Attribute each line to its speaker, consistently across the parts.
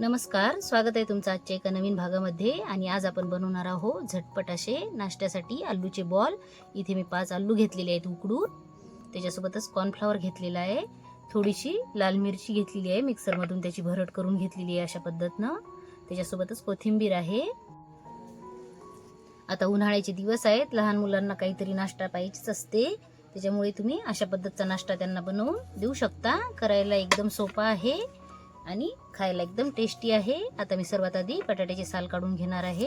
Speaker 1: नमस्कार स्वागत आहे तुमचं आजच्या एका नवीन भागामध्ये. आणि आज आपण बनवणार आहोत झटपट असे नाश्त्यासाठी आलूचे बॉल. इथे मी पाच आलू घेतलेले आहेत उकडून. त्याच्यासोबतच कॉर्नफ्लॉवर घेतलेला आहे. थोडीशी लाल मिरची घेतलेली आहे. मिक्सरमधून त्याची भरट करून घेतलेली आहे अशा पद्धतीनं. त्याच्यासोबतच कोथिंबीर आहे. आता उन्हाळ्याचे दिवस आहेत. लहान मुलांना काहीतरी नाश्ता पाहिजेच असते. त्याच्यामुळे तुम्ही अशा पद्धतीचा नाश्ता त्यांना बनवून देऊ शकता. करायला एकदम सोपा आहे. आणि खायला एकदम टेस्टी आहे. आता मी सर्वात आधी बटाट्याची साल काढून घेणार आहे.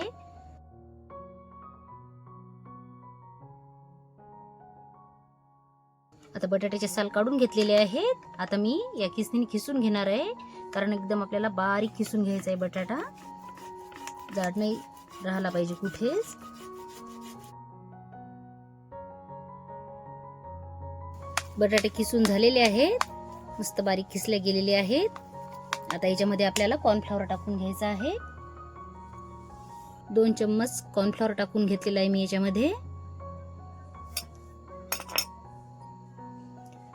Speaker 1: आता बटाट्याचे साल काढून घेतलेले आहेत. आता मी या किसनीने खिसून घेणार आहे. कारण एकदम आपल्याला बारीक खिसून घ्यायचा आहे बटाटा. जाड नाही राहिला पाहिजे कुठेच. बटाटे किसून झालेले आहेत. मस्त बारीक खिसले गेलेले आहेत. आता याच्यामध्ये आपल्याला कॉर्नफ्लॉवर टाकून घ्यायचा आहे. दोन चम्मच कॉर्नफ्लॉवर टाकून घेतलेला आहे मी याच्यामध्ये.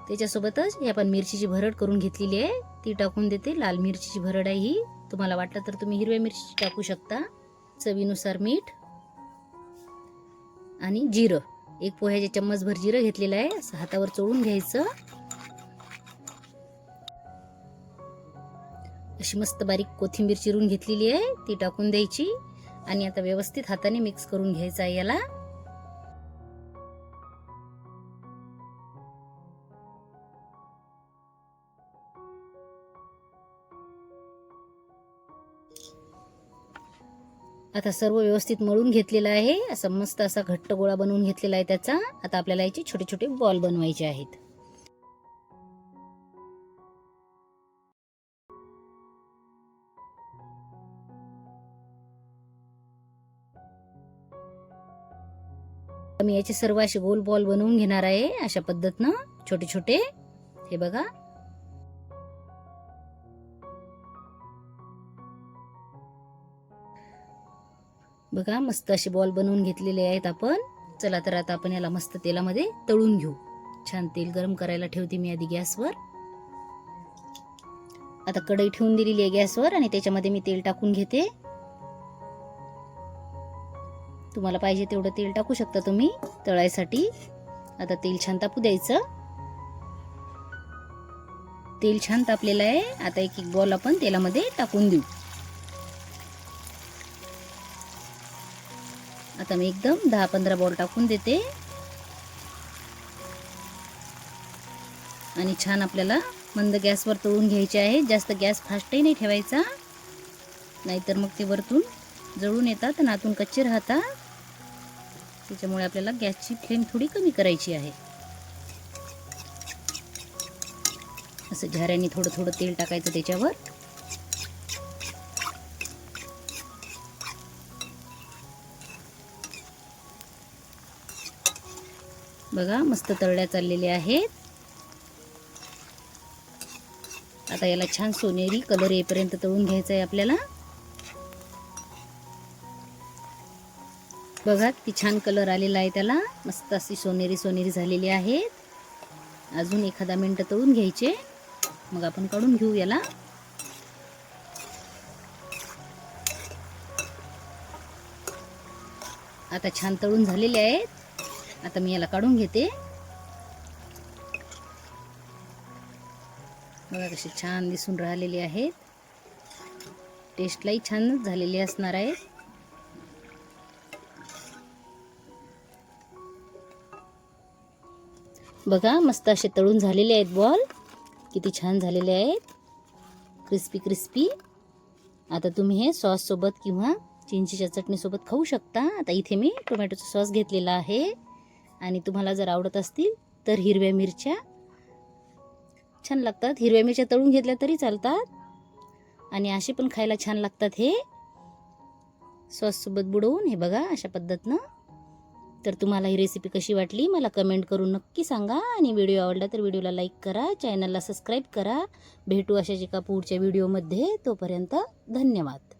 Speaker 1: त्याच्यासोबतच ही आपण मिरचीची भरड करून घेतलेली आहे. ती टाकून देते. लाल मिरचीची भरड आहे ही. तुम्हाला वाटलं तर तुम्ही हिरव्या मिरची टाकू शकता. चवीनुसार मीठ आणि जिरं. एक पोह्याचे चम्मचभर जिरं घेतलेलं आहे. असं हातावर चोळून घ्यायचं. अशी मस्त बारीक कोथिंबीर चिरून घेतलेली आहे. ती टाकून द्यायची. आणि आता व्यवस्थित हाताने मिक्स करून घ्यायचं आहे याला. आता सर्व व्यवस्थित मळून घेतलेलं आहे. असा मस्त असा घट्ट गोळा बनवून घेतलेला आहे त्याचा. आता आपल्याला याचे छोटे छोटे बॉल बनवायचे आहेत. मी याचे सर्व असे गोल बॉल बनवून घेणार आहे अशा पद्धतीनं छोटे छोटे. हे बघा. बघा मस्त असे बॉल बनवून घेतलेले आहेत आपण. चला तर आता आपण याला मस्त तेलामध्ये तळून घेऊ. छान तेल गरम करायला ठेवते मी आधी गॅसवर. आता कढई ठेवून दिलेली आहे गॅसवर आणि त्याच्यामध्ये मी तेल टाकून घेते. तुम्हाला पाहिजे तेवढं तेल टाकू शकता तुम्ही तळायसाठी. आता तेल छान तापू द्यायचं. तेल छान तापलेलं आहे. आता एक एक बॉल आपण तेलामध्ये टाकून देऊ. आता मी एकदम दहा पंधरा बॉल टाकून देते. आणि छान आपल्याला मंद गॅसवर तळून घ्यायचे आहे. जास्त गॅस फास्टही नाही ठेवायचा. नाहीतर मग ते वरतून जळून येतात आणि आतून कच्चे राहतात. त्याच्यामुळे आपल्याला गॅसची फ्लेम थोडी कमी करायची आहे. असं झाऱ्याने थोडं थोडं तेल टाकायचं त्याच्यावर. बघा मस्त तळल्या चाललेल्या आहेत. आता याला छान सोनेरी कलर येईपर्यंत तळून घ्यायचं आहे आपल्याला. बघा ती छान कलर आलेला आहे त्याला. मस्त अशी सोनेरी सोनेरी झालेली आहेत. अजून एखादा मिनटं तळून घ्यायचे. मग आपण काढून घेऊ याला. आता छान तळून झालेले आहेत. आता मी याला काढून घेते. बघा कसे छान दिसून राहिलेले आहेत. टेस्टलाही छानच झालेले असणार आहेत बघा मस्त असे तळून झालेले आहेत बॉल. किती छान झालेले आहेत. Crispy crispy. आता तुम्ही हे सॉससोबत किंवा चिंचीच्या चटणीसोबत खाऊ शकता. आता इथे मी टोमॅटोचा सॉस घेतलेला आहे. आणि तुम्हाला जर आवडत असतील तर हिरव्या मिरच्या. छान लागतात. हिरव्या मिरच्या तळून घेतल्या तरी चालतात. आणि असे पण खायला छान लागतात हे. सॉससोबत बुडवून हे बघा अशा पद्धतीनं. तर तुम्हाला ही रेसिपी कशी वाटली मला कमेंट करून नक्की सांगा. आणि व्हिडिओ आवडला तर व्हिडिओला लाईक करा चॅनलला सबस्क्राईब करा. भेटू अशाच एका पुढच्या व्हिडिओमध्ये तोपर्यंत धन्यवाद.